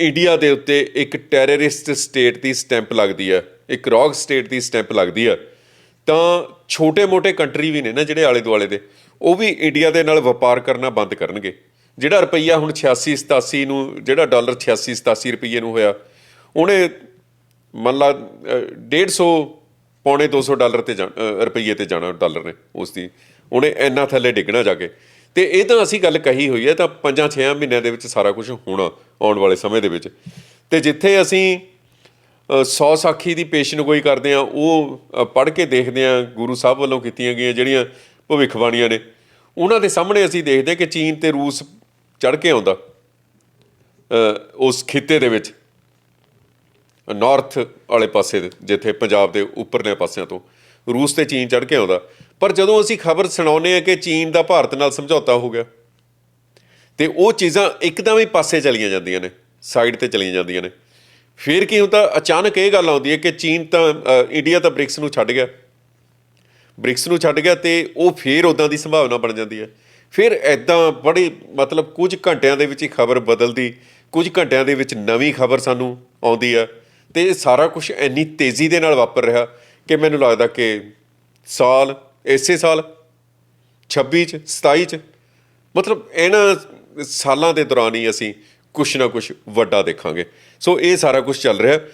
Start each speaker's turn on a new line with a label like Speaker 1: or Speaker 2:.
Speaker 1: India ਦੇ ਉੱਤੇ ਇੱਕ ਟੈਰਰਿਸਟ ਸਟੇਟ ਦੀ ਸਟੈਂਪ ਲੱਗਦੀ ਹੈ ਇੱਕ ਰੌਗ ਸਟੇਟ ਦੀ ਸਟੈਂਪ ਲੱਗਦੀ ਹੈ। ਤਾਂ ਛੋਟੇ-ਮੋਟੇ ਕੰਟਰੀ ਵੀ ਨੇ ਨਾ ਜਿਹੜੇ ਆਲੇ ਦੁਆਲੇ ਦੇ ਉਹ ਵੀ ਇੰਡੀਆ ਦੇ ਨਾਲ ਵਪਾਰ ਕਰਨਾ ਬੰਦ ਕਰਨਗੇ। ਜਿਹੜਾ ਰੁਪਈਆ ਹੁਣ 86 87 ਨੂੰ ਜਿਹੜਾ ਡਾਲਰ 86 87 ਰੁਪਈਏ ਨੂੰ ਹੋਇਆ ਉਹਨੇ ਮੰਨ ਲਾ ਅ, 150 ਪੌਣੇ 200 ਡਾਲਰ ਤੇ ਜਾ- ਰੁਪਈਏ ਤੇ ਜਾਣਾ ਡਾਲਰ ਨੇ ਉਸ ਦੀ। ਉਹਨੇ ਇੰਨਾ ਥੱਲੇ ਡਿੱਗਣਾ ਜਾ ਕੇ। ਤੇ ਇਹ ਤਾਂ ਅਸੀਂ ਗੱਲ ਕਹੀ ਹੋਈ ਹੈ ਤਾਂ 5-6 ਮਹੀਨਿਆਂ ਦੇ ਵਿੱਚ ਸਾਰਾ ਕੁਝ ਹੋਣਾ ਆਉਣ ਵਾਲੇ ਸਮੇਂ ਦੇ ਵਿੱਚ। ਤੇ ਜਿੱਥੇ ਅਸੀਂ ਅ, ਸਾਖੀ ਦੀ ਪੇਸ਼ਨਗੋਈ ਕਰਦੇ ਆ ਉਹ ਪੜ੍ਹ ਕੇ ਦੇਖਦੇ ਆ ਗੁਰੂ ਸਾਹਿਬ ਵੱਲੋਂ ਕੀਤੀਆਂ ਗਈਆਂ ਜਿਹੜੀਆਂ ਭਵਿੱਖਬਾਣੀਆਂ ਨੇ ਉਹਨਾਂ ਦੇ ਸਾਹਮਣੇ ਅਸੀਂ ਦੇਖਦੇ ਕਿ ਚੀਨ ਤੇ ਰੂਸ ਚੜ ਕੇ ਆਉਂਦਾ ਉਸ ਖਿੱਤੇ ਦੇ ਵਿੱਚ। ਨਾਰਥ ਵਾਲੇ ਪਾਸੇ ਦੇ, ਜਿੱਥੇ ਪੰਜਾਬ ਦੇ ਉੱਪਰਲੇ ਪਾਸਿਆਂ ਤੋਂ ਰੂਸ ਤੇ ਚੀਨ ਚੜ ਕੇ ਆਉਂਦਾ। ਪਰ ਜਦੋਂ ਅਸੀਂ ਖਬਰ ਸੁਣਾਉਂਦੇ ਆ ਕਿ ਚੀਨ ਦਾ ਭਾਰਤ ਨਾਲ ਸਮਝੌਤਾ ਹੋ ਗਿਆ, ਤੇ ਉਹ ਚੀਜ਼ਾਂ ਇੱਕਦਮ ਹੀ ਪਾਸੇ ਚਲੀਆਂ ਜਾਂਦੀਆਂ ਨੇ ਸਾਈਡ ਤੇ ਚਲੀਆਂ ਜਾਂਦੀਆਂ ਨੇ। ਫਿਰ ਕੀ ਹੁੰਦਾ, ਅਚਾਨਕ ਇਹ ਗੱਲ ਆਉਂਦੀ ਹੈ ਕਿ ਚੀਨ ਤਾਂ ਇੰਡੀਆ ਤਾਂ ਬ੍ਰਿਕਸ ਨੂੰ ਛੱਡ ਗਿਆ। ਬ੍ਰਿਕਸ ਨੂੰ ਛੱਡ ਗਿਆ ਤੇ ਉਹ ਫੇਰ ਉਦਾਂ ਦੀ ਸੰਭਾਵਨਾ ਬਣ ਜਾਂਦੀ ਹੈ। ਫਿਰ ਐਦਾਂ ਬੜੀ, ਮਤਲਬ ਕੁਝ ਘੰਟਿਆਂ ਦੇ ਵਿੱਚ ਹੀ ਖਬਰ ਬਦਲਦੀ, ਕੁਝ ਘੰਟਿਆਂ ਦੇ ਵਿੱਚ ਨਵੀਂ ਖਬਰ ਸਾਨੂੰ ਆਉਂਦੀ ਹੈ। ਤੇ ਇਹ ਸਾਰਾ ਕੁਝ ਇੰਨੀ ਤੇਜ਼ੀ ਦੇ ਨਾਲ ਵਾਪਰ ਰਿਹਾ ਕਿ ਮੈਨੂੰ ਲੱਗਦਾ ਕਿ ਸਾਲ ਇਸੇ ਸਾਲ 26 ਚ 27 ਚ, ਮਤਲਬ ਇਹਨਾਂ ਸਾਲਾਂ ਦੇ ਦੌਰਾਨ ਹੀ ਅਸੀਂ ਕੁਛ ਨਾ ਕੁਛ ਵੱਡਾ ਦੇਖਾਂਗੇ। ਸੋ ਇਹ ਸਾਰਾ ਕੁਝ ਚੱਲ ਰਿਹਾ।